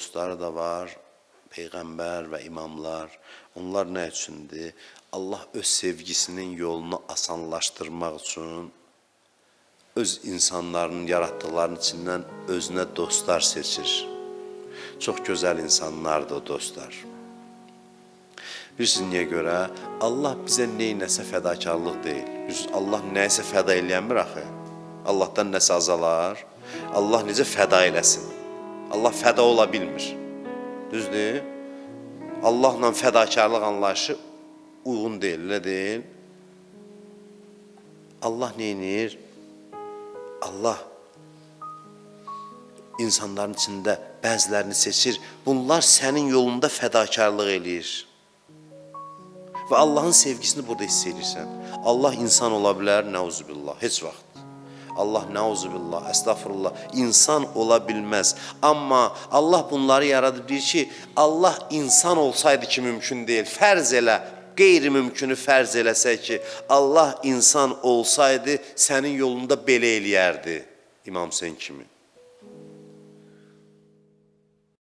dostları da var, peyğəmbər və imamlar. Onlar nə üçündür? Allah öz sevgisinin yolunu asanlaşdırmaq üçün öz insanların yaratdıqlarının içindən özünə dostlar seçir. Çox gözəl insanlardır o dostlar. Bilirsiniz niyə görə? Allah bizə neynəsə fədakarlıq deyil. Bilirsiniz, Allah nəyisə fəda eləyənmir axı. Allahdan nəsə azalar. Allah necə fəda eləsin? Allah fəda ola bilmir. Düzdür? Allahla fədakarlıq anlayışı uyğun deyil, elə deyil? Allah neynir? Allah insanların içində bəzilərini seçir. Bunlar sənin yolunda fədakarlıq eləyir. Və Allahın sevgisini burada hiss edirsən. Allah insan ola bilər, nəuzubillah, heç vaxt. Allah nəuzubillah, əstəğfurullah, insan ola bilməz. Amma Allah bunları yaradıb deyir ki, Allah insan olsaydı ki mümkün deyil. Fərz elə, qeyri-mümkünü fərz eləsək ki, Allah insan olsaydı sənin yolunda belə eləyərdi. İmam Hüseyn kimi.